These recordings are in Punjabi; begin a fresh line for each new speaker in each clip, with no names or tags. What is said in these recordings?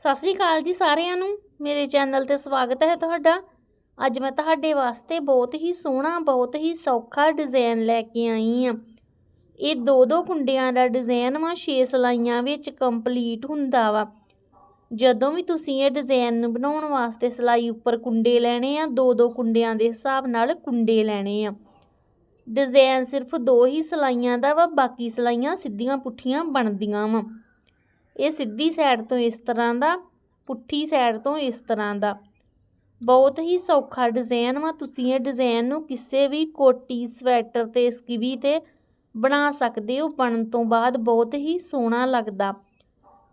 ਸਤਿ ਸ਼੍ਰੀ ਅਕਾਲ ਜੀ ਸਾਰਿਆਂ ਨੂੰ। ਮੇਰੇ ਚੈਨਲ ਤੇ ਸਵਾਗਤ ਹੈ ਤੁਹਾਡਾ। ਅੱਜ ਮੈਂ ਤੁਹਾਡੇ ਵਾਸਤੇ ਬਹੁਤ ਹੀ ਸੋਹਣਾ, ਬਹੁਤ ਹੀ ਸੌਖਾ ਡਿਜ਼ਾਈਨ ਲੈ ਕੇ ਆਈ ਆ ਇਹ ਦੋ ਦੋ ਕੁੰਡਿਆਂ ਦਾ ਡਿਜ਼ਾਈਨ ਵਾ 6 ਸਲਾਈਆਂ ਵਿੱਚ ਕੰਪਲੀਟ ਹੁੰਦਾ ਵਾ। ਜਦੋਂ ਵੀ ਤੁਸੀਂ ਇਹ ਡਿਜ਼ਾਈਨ ਨੂੰ ਬਣਾਉਣ ਵਾਸਤੇ ਸਲਾਈ ਉੱਪਰ ਕੁੰਡੇ ਲੈਣੇ ਆ, ਦੋ ਦੋ ਕੁੰਡਿਆਂ ਦੇ ਹਿਸਾਬ ਨਾਲ ਕੁੰਡੇ ਲੈਣੇ ਆ। ਡਿਜ਼ਾਈਨ ਸਿਰਫ ਦੋ ਹੀ ਸਲਾਈਆਂ ਦਾ ਵਾ, ਬਾਕੀ ਸਲਾਈਆਂ ਸਿੱਧੀਆਂ ਪੁੱਠੀਆਂ ਬਣਦੀਆਂ ਵਾ। ਇਹ ਸਿੱਧੀ ਸਾਈਡ ਤੋਂ ਇਸ ਤਰ੍ਹਾਂ ਦਾ, ਪੁੱਠੀ ਸਾਈਡ ਤੋਂ ਇਸ ਤਰ੍ਹਾਂ ਦਾ। ਬਹੁਤ ਹੀ ਸੌਖਾ ਡਿਜ਼ਾਈਨ ਵਾ, ਤੁਸੀਂ ਇਹ ਡਿਜ਼ਾਈਨ ਨੂੰ ਕਿਸੇ ਵੀ ਕੋਟੀ ਸਵੈਟਰ ਤੇ ਸਕਿਵੀ ਤੇ ਬਣਾ ਸਕਦੇ ਹੋ, ਬਣਨ ਤੋਂ ਬਾਅਦ ਬਹੁਤ ਹੀ ਸੋਹਣਾ ਲੱਗਦਾ।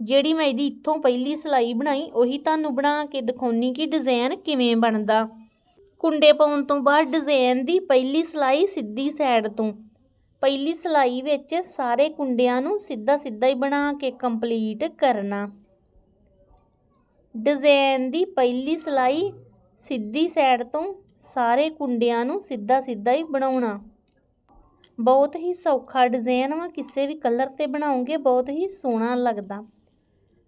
ਜਿਹੜੀ ਮੈਂ ਇਹਦੀ ਇੱਥੋਂ ਪਹਿਲੀ ਸਲਾਈ ਬਣਾਈ, ਉਹੀ ਤੁਹਾਨੂੰ ਬਣਾ ਕੇ ਦਿਖਾਉਣੀ ਕਿ ਡਿਜ਼ਾਈਨ ਕਿਵੇਂ ਬਣਦਾ। ਕੁੰਡੇ ਪਾਉਣ ਤੋਂ ਬਾਅਦ ਡਿਜ਼ਾਈਨ ਦੀ ਪਹਿਲੀ ਸਲਾਈ ਸਿੱਧੀ ਸਾਈਡ ਤੋਂ। ਪਹਿਲੀ ਸਲਾਈ ਵਿੱਚ ਸਾਰੇ ਕੁੰਡਿਆਂ ਨੂੰ ਸਿੱਧਾ ਸਿੱਧਾ ਹੀ ਬਣਾ ਕੇ ਕੰਪਲੀਟ ਕਰਨਾ। ਡਿਜ਼ਾਈਨ ਦੀ ਪਹਿਲੀ ਸਲਾਈ ਸਿੱਧੀ ਸਾਈਡ ਤੋਂ ਸਾਰੇ ਕੁੰਡਿਆਂ ਨੂੰ ਸਿੱਧਾ ਸਿੱਧਾ ਹੀ ਬਣਾਉਣਾ। ਬਹੁਤ ਹੀ ਸੌਖਾ ਡਿਜ਼ਾਈਨ ਵਾ, ਕਿਸੇ ਵੀ ਕਲਰ ਤੇ ਬਣਾਉਂਗੇ ਬਹੁਤ ਹੀ ਸੋਹਣਾ ਲੱਗਦਾ।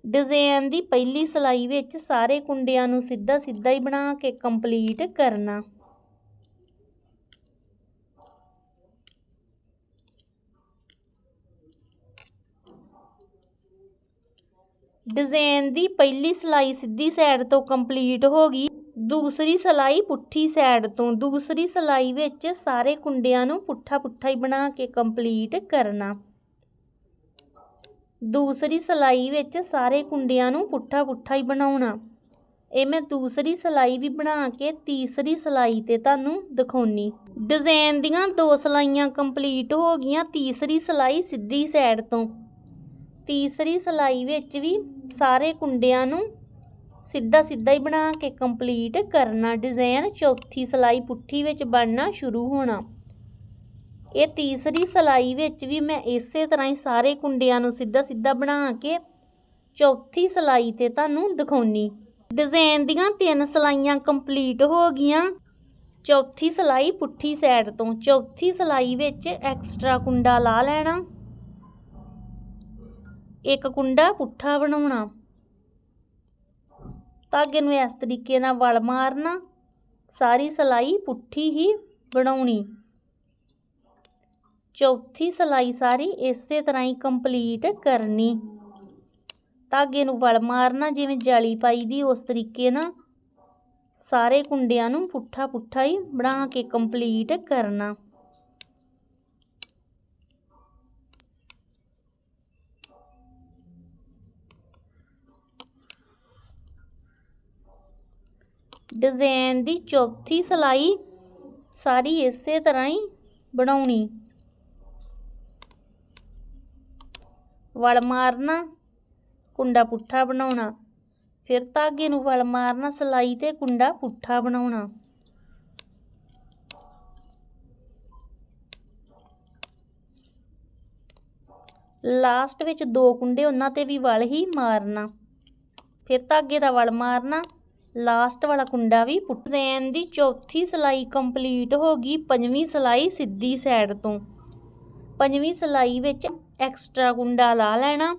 ਡਿਜ਼ਾਈਨ ਦੀ ਪਹਿਲੀ ਸਲਾਈ ਵਿੱਚ ਸਾਰੇ ਕੁੰਡਿਆਂ ਨੂੰ ਸਿੱਧਾ ਸਿੱਧਾ ਹੀ ਬਣਾ ਕੇ ਕੰਪਲੀਟ ਕਰਨਾ। ਡਿਜ਼ਾਈਨ ਦੀ ਪਹਿਲੀ ਸਲਾਈ ਸਿੱਧੀ ਸਾਈਡ ਤੋਂ ਕੰਪਲੀਟ ਹੋ ਗਈ। ਦੂਸਰੀ ਸਲਾਈ ਪੁੱਠੀ ਸਾਈਡ ਤੋਂ। ਦੂਸਰੀ ਸਲਾਈ ਵਿੱਚ ਸਾਰੇ ਕੁੰਡਿਆਂ ਨੂੰ ਪੁੱਠਾ ਪੁੱਠਾ ਹੀ ਬਣਾ ਕੇ ਕੰਪਲੀਟ ਕਰਨਾ। ਦੂਸਰੀ ਸਲਾਈ ਵਿੱਚ ਸਾਰੇ ਕੁੰਡਿਆਂ ਨੂੰ ਪੁੱਠਾ ਪੁੱਠਾ ਹੀ ਬਣਾਉਣਾ। ਇਹ ਮੈਂ ਦੂਸਰੀ ਸਲਾਈ ਵੀ ਬਣਾ ਕੇ ਤੀਸਰੀ ਸਲਾਈ ਤੇ ਤੁਹਾਨੂੰ ਦਿਖਾਉਣੀ। ਡਿਜ਼ਾਈਨ ਦੀਆਂ ਦੋ ਸਲਾਈਆਂ ਕੰਪਲੀਟ ਹੋ ਗਈਆਂ। ਤੀਸਰੀ ਸਲਾਈ ਸਿੱਧੀ ਸਾਈਡ ਤੋਂ। ਤੀਸਰੀ ਸਲਾਈ ਵਿੱਚ ਵੀ ਸਾਰੇ ਕੁੰਡਿਆਂ ਨੂੰ ਸਿੱਧਾ ਸਿੱਧਾ ਹੀ ਬਣਾ ਕੇ ਕੰਪਲੀਟ ਕਰਨਾ ਡਿਜ਼ਾਈਨ ਚੌਥੀ ਸਲਾਈ ਪੁੱਠੀ ਵਿੱਚ ਬਣਨਾ ਸ਼ੁਰੂ ਹੋਣਾ। ਇਹ ਤੀਸਰੀ ਸਲਾਈ ਵਿੱਚ ਵੀ ਮੈਂ ਇਸੇ ਤਰ੍ਹਾਂ ਹੀ ਸਾਰੇ ਕੁੰਡਿਆਂ ਨੂੰ ਸਿੱਧਾ ਸਿੱਧਾ ਬਣਾ ਕੇ ਚੌਥੀ ਸਲਾਈ ਤੇ ਤੁਹਾਨੂੰ ਦਿਖਾਉਣੀ। ਡਿਜ਼ਾਈਨ ਦੀਆਂ ਤਿੰਨ ਸਲਾਈਆਂ ਕੰਪਲੀਟ ਹੋ ਗਈਆਂ। ਚੌਥੀ ਸਲਾਈ ਪੁੱਠੀ ਸਾਈਡ ਤੋਂ, ਚੌਥੀ ਸਲਾਈ ਵਿੱਚ ਐਕਸਟਰਾ ਕੁੰਡਾ ਲਾ ਲੈਣਾ। ਇੱਕ ਕੁੰਡਾ ਪੁੱਠਾ ਬਣਾਉਣਾ। ਧਾਗੇ ਨੂੰ ਇਸ ਤਰੀਕੇ ਨਾਲ ਵਲ ਮਾਰਨਾ। ਸਾਰੀ ਸਲਾਈ ਪੁੱਠੀ ਹੀ ਬਣਾਉਣੀ। ਚੌਥੀ ਸਲਾਈ ਸਾਰੀ ਇਸੇ ਤਰ੍ਹਾਂ ਹੀ ਕੰਪਲੀਟ ਕਰਨੀ। ਧਾਗੇ ਨੂੰ ਵਲ ਮਾਰਨਾ, ਜਿਵੇਂ ਜਾਲੀ ਪਾਈ ਦੀ, ਉਸ ਤਰੀਕੇ ਨਾਲ ਸਾਰੇ ਕੁੰਡਿਆਂ ਨੂੰ ਪੁੱਠਾ ਪੁੱਠਾ ਹੀ ਬਣਾ ਕੇ ਕੰਪਲੀਟ ਕਰਨਾ। ਡਿਜ਼ਾਈਨ ਦੀ ਚੌਥੀ ਸਲਾਈ ਸਾਰੀ ਇਸੇ ਤਰ੍ਹਾਂ ਹੀ ਬਣਾਉਣੀ। ਵਲ ਮਾਰਨਾ, ਕੁੰਡਾ ਪੁੱਠਾ ਬਣਾਉਣਾ, ਫਿਰ ਧਾਗੇ ਨੂੰ ਵਲ ਮਾਰਨਾ, ਸਲਾਈ ਤੇ ਕੁੰਡਾ ਪੁੱਠਾ ਬਣਾਉਣਾ। ਲਾਸਟ ਵਿੱਚ ਦੋ ਕੁੰਡੇ ਉਹਨਾਂ ਤੇ ਵੀ ਵਲ ਹੀ ਮਾਰਨਾ। ਫਿਰ ਧਾਗੇ ਦਾ ਵਲ ਮਾਰਨਾ ਲਾਸਟ ਵਾਲਾ ਕੁੰਡਾ ਵੀ ਪੁੱਟ ਡਿਜ਼ਾਈਨ ਦੀ ਚੌਥੀ ਸਲਾਈ ਕੰਪਲੀਟ ਹੋ ਗਈ ਪੰਜਵੀਂ ਸਲਾਈ ਸਿੱਧੀ ਸਾਈਡ ਤੋਂ। ਪੰਜਵੀਂ ਸਲਾਈ ਵਿੱਚ ਐਕਸਟਰਾ ਕੁੰਡਾ ਲਾ ਲੈਣਾ,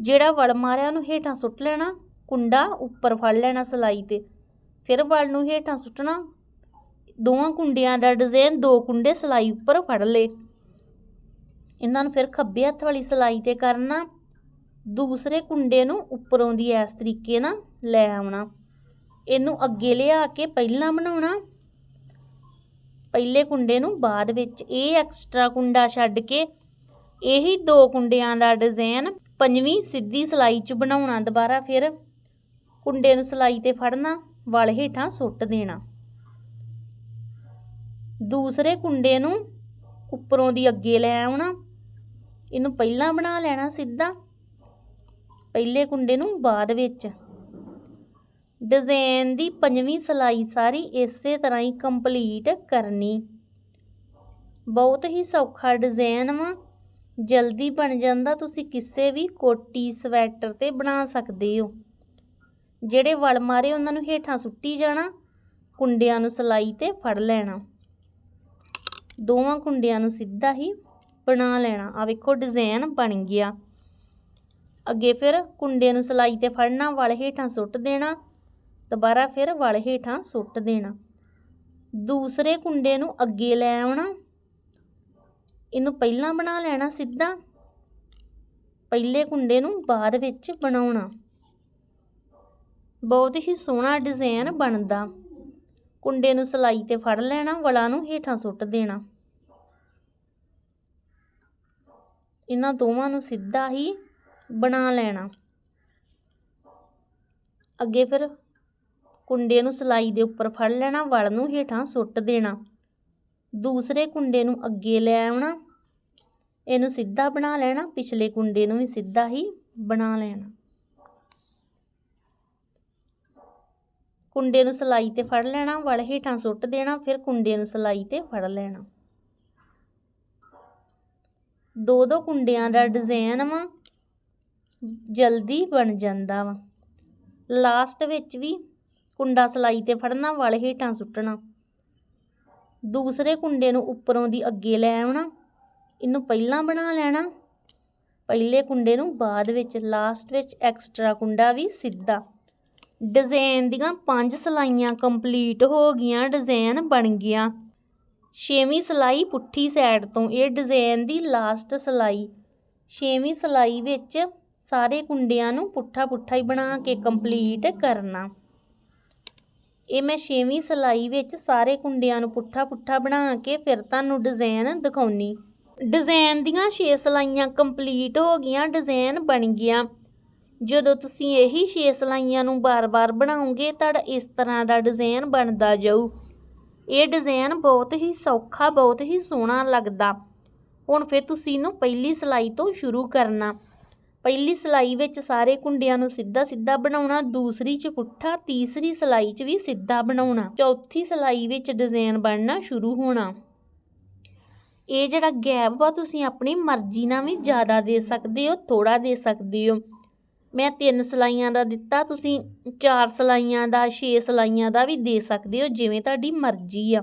ਜਿਹੜਾ ਵਲ ਮਾਰਿਆ ਉਹਨੂੰ ਹੇਠਾਂ ਸੁੱਟ ਲੈਣਾ, ਕੁੰਡਾ ਉੱਪਰ ਫੜ ਲੈਣਾ ਸਲਾਈ ਤੇ। ਫਿਰ ਵਲ ਨੂੰ ਹੇਠਾਂ ਸੁੱਟਣਾ, ਦੋਵਾਂ ਕੁੰਡਿਆਂ ਦਾ ਡਿਜ਼ਾਈਨ ਦੋ ਕੁੰਡੇ ਸਲਾਈ ਉੱਪਰ ਫੜ ਲਏ। ਇਹਨਾਂ ਨੂੰ ਫਿਰ ਖੱਬੇ ਹੱਥ ਵਾਲੀ ਸਲਾਈ ਤੇ ਕਰਨਾ, ਦੂਸਰੇ ਕੁੰਡੇ ਨੂੰ ਉੱਪਰੋਂ ਦੀ ਇਸ ਤਰੀਕੇ ਨਾਲ ਲੈ ਆਉਣਾ। ਇਹਨੂੰ ਅੱਗੇ ਲਿਆ ਕੇ ਪਹਿਲਾਂ ਬਣਾਉਣਾ। ਪਹਿਲੇ ਕੁੰਡੇ ਨੂੰ ਬਾਅਦ ਵਿੱਚ ਇਹ ਐਕਸਟਰਾ ਕੁੰਡਾ ਛੱਡ ਕੇ ਇਹੀ ਦੋ ਕੁੰਡਿਆਂ ਦਾ ਡਿਜ਼ਾਈਨ ਪੰਜਵੀਂ ਸਿੱਧੀ ਸਲਾਈ 'ਚ ਬਣਾਉਣਾ ਦੁਬਾਰਾ ਫਿਰ। ਕੁੰਡੇ ਨੂੰ ਸਲਾਈ ਤੇ ਫੜਨਾ, ਵਲ ਹੇਠਾਂ ਸੁੱਟ ਦੇਣਾ। ਦੂਸਰੇ ਕੁੰਡੇ ਨੂੰ ਉੱਪਰੋਂ ਦੀ ਅੱਗੇ ਲੈ ਆਉਣਾ। ਇਹਨੂੰ ਪਹਿਲਾਂ ਬਣਾ ਲੈਣਾ ਸਿੱਧਾ। ਪਹਿਲੇ ਕੁੰਡੇ ਨੂੰ ਬਾਅਦ ਵਿੱਚ। ਡਿਜ਼ਾਈਨ ਦੀ ਪੰਜਵੀਂ ਸਲਾਈ ਸਾਰੀ ਇਸੇ ਤਰ੍ਹਾਂ ਹੀ ਕੰਪਲੀਟ ਕਰਨੀ। ਬਹੁਤ ਹੀ ਸੌਖਾ ਡਿਜ਼ਾਈਨ ਵਾ। ਜਲਦੀ ਬਣ ਜਾਂਦਾ, ਤੁਸੀਂ ਕਿਸੇ ਵੀ ਕੋਟੀ, ਸਵੈਟਰ ਤੇ ਬਣਾ ਸਕਦੇ ਹੋ। ਜਿਹੜੇ ਵਲ ਮਾਰੇ, ਉਹਨਾਂ ਨੂੰ ਹੇਠਾਂ ਸੁੱਟੀ ਜਾਣਾ, ਕੁੰਡਿਆਂ ਨੂੰ ਸਲਾਈ ਤੇ ਫੜ ਲੈਣਾ। ਦੋਵਾਂ ਕੁੰਡਿਆਂ ਨੂੰ ਸਿੱਧਾ ਹੀ ਬਣਾ ਲੈਣਾ। ਆ ਵੇਖੋ, ਡਿਜ਼ਾਈਨ ਬਣ ਗਿਆ। ਅੱਗੇ ਫਿਰ ਕੁੰਡੇ ਨੂੰ ਸਲਾਈ ਤੇ ਫੜਨਾ, ਵਲ ਹੇਠਾਂ ਸੁੱਟ ਦੇਣਾ। ਦੁਬਾਰਾ ਫਿਰ ਵਲ ਹੇਠਾਂ ਸੁੱਟ ਦੇਣਾ। ਦੂਸਰੇ ਕੁੰਡੇ ਨੂੰ ਅੱਗੇ ਲੈ ਆਉਣਾ। ਇਹਨੂੰ ਪਹਿਲਾਂ ਬਣਾ ਲੈਣਾ ਸਿੱਧਾ। ਪਹਿਲੇ ਕੁੰਡੇ ਨੂੰ ਬਾਅਦ ਵਿੱਚ ਬਣਾਉਣਾ। ਬਹੁਤ ਹੀ ਸੋਹਣਾ ਡਿਜ਼ਾਈਨ ਬਣਦਾ। ਕੁੰਡੇ ਨੂੰ ਸਲਾਈ ਤੇ ਫੜ ਲੈਣਾ, ਵਲਾਂ ਨੂੰ ਹੇਠਾਂ ਸੁੱਟ ਦੇਣਾ। ਇਹਨਾਂ ਦੋਵਾਂ ਨੂੰ ਸਿੱਧਾ ਹੀ ਬਣਾ ਲੈਣਾ। ਅੱਗੇ ਫਿਰ ਕੁੰਡੇ ਨੂੰ ਸਲਾਈ ਦੇ ਉੱਪਰ ਫੜ ਲੈਣਾ, ਵਲ ਨੂੰ ਹੇਠਾਂ ਸੁੱਟ ਦੇਣਾ। ਦੂਸਰੇ ਕੁੰਡੇ ਨੂੰ ਅੱਗੇ ਲੈ ਆਉਣਾ, ਇਹਨੂੰ ਸਿੱਧਾ ਬਣਾ ਲੈਣਾ, ਪਿਛਲੇ ਕੁੰਡੇ ਨੂੰ ਵੀ ਸਿੱਧਾ ਹੀ ਬਣਾ ਲੈਣਾ। ਕੁੰਡੇ ਨੂੰ ਸਲਾਈ ਤੇ ਫੜ ਲੈਣਾ, ਵਲ ਹੇਠਾਂ ਸੁੱਟ ਦੇਣਾ, ਫਿਰ ਕੁੰਡੇ ਨੂੰ ਸਲਾਈ ਤੇ ਫੜ ਲੈਣਾ। ਦੋ ਦੋ ਕੁੰਡਿਆਂ ਦਾ ਡਿਜ਼ਾਈਨ ਵਾ, ਜਲਦੀ ਬਣ ਜਾਂਦਾ ਵਾ। ਲਾਸਟ ਵਿੱਚ ਵੀ ਕੁੰਡਾ ਸਲਾਈ ਤੇ ਫੜਨਾ, ਵਲ ਹੇਠਾਂ ਸੁੱਟਣਾ। ਦੂਸਰੇ ਕੁੰਡੇ ਨੂੰ ਉੱਪਰੋਂ ਦੀ ਅੱਗੇ ਲੈ ਆਉਣਾ। ਇਹਨੂੰ ਪਹਿਲਾਂ ਬਣਾ ਲੈਣਾ। ਪਹਿਲੇ ਕੁੰਡੇ ਨੂੰ ਬਾਅਦ ਵਿੱਚ ਲਾਸਟ ਵਿੱਚ ਐਕਸਟਰਾ ਕੁੰਡਾ ਵੀ ਸਿੱਧਾ। ਡਿਜ਼ਾਈਨ ਦੀਆਂ ਪੰਜ ਸਲਾਈਆਂ ਕੰਪਲੀਟ ਹੋ ਗਈਆਂ ਡਿਜ਼ਾਈਨ ਬਣ ਗਿਆ। ਛੇਵੀਂ ਸਲਾਈ ਪੁੱਠੀ ਸਾਈਡ ਤੋਂ, ਇਹ ਡਿਜ਼ਾਈਨ ਦੀ ਲਾਸਟ ਸਲਾਈ। ਛੇਵੀਂ ਸਲਾਈ ਵਿੱਚ ਸਾਰੇ ਕੁੰਡਿਆਂ ਨੂੰ ਪੁੱਠਾ ਪੁੱਠਾ ਹੀ ਬਣਾ ਕੇ ਕੰਪਲੀਟ ਕਰਨਾ। ਇਹ ਮੈਂ ਛੇਵੀਂ ਸਲਾਈ ਵਿੱਚ ਸਾਰੇ ਕੁੰਡਿਆਂ ਨੂੰ ਪੁੱਠਾ ਪੁੱਠਾ ਬਣਾ ਕੇ ਫਿਰ ਤੁਹਾਨੂੰ ਡਿਜ਼ਾਈਨ ਦਿਖਾਉਣੀ। ਡਿਜ਼ਾਈਨ ਦੀਆਂ 6 ਸਲਾਈਆਂ ਕੰਪਲੀਟ ਹੋ ਗਈਆਂ ਡਿਜ਼ਾਈਨ ਬਣ ਗਿਆ ਜਦੋਂ ਤੁਸੀਂ ਇਹੀ 6 ਸਲਾਈਆਂ ਨੂੰ ਬਾਰ-ਬਾਰ ਬਣਾਉਂਗੇ ਤੁਹਾਡਾ ਇਸ ਤਰ੍ਹਾਂ ਦਾ ਡਿਜ਼ਾਈਨ ਬਣਦਾ ਜਾਊ। ਇਹ ਡਿਜ਼ਾਈਨ ਬਹੁਤ ਹੀ ਸੌਖਾ, ਬਹੁਤ ਹੀ ਸੋਹਣਾ ਲੱਗਦਾ। ਹੁਣ ਫਿਰ ਤੁਸੀਂ ਇਹਨੂੰ ਪਹਿਲੀ ਸਲਾਈ ਤੋਂ ਸ਼ੁਰੂ ਕਰਨਾ। ਪਹਿਲੀ ਸਲਾਈ ਵਿੱਚ ਸਾਰੇ ਕੁੰਡਿਆਂ ਨੂੰ ਸਿੱਧਾ ਸਿੱਧਾ ਬਣਾਉਣਾ, ਦੂਸਰੀ 'ਚ ਪੁੱਠਾ, ਤੀਸਰੀ ਸਲਾਈ 'ਚ ਵੀ ਸਿੱਧਾ ਬਣਾਉਣਾ, ਚੌਥੀ ਸਲਾਈ ਵਿੱਚ ਡਿਜ਼ਾਈਨ ਬਣਨਾ ਸ਼ੁਰੂ ਹੋਣਾ। ਇਹ ਜਿਹੜਾ ਗੈਪ ਵਾ, ਤੁਸੀਂ ਆਪਣੀ ਮਰਜ਼ੀ ਨਾਲ ਵੀ ਜ਼ਿਆਦਾ ਦੇ ਸਕਦੇ ਹੋ ਥੋੜਾ ਦੇ ਸਕਦੇ ਹੋ। ਮੈਂ ਤਿੰਨ ਸਲਾਈਆਂ ਦਾ ਦਿੱਤਾ, ਤੁਸੀਂ ਚਾਰ ਸਲਾਈਆਂ ਦਾ, ਛੇ ਸਲਾਈਆਂ ਦਾ ਵੀ ਦੇ ਸਕਦੇ ਹੋ, ਜਿਵੇਂ ਤੁਹਾਡੀ ਮਰਜ਼ੀ ਆ।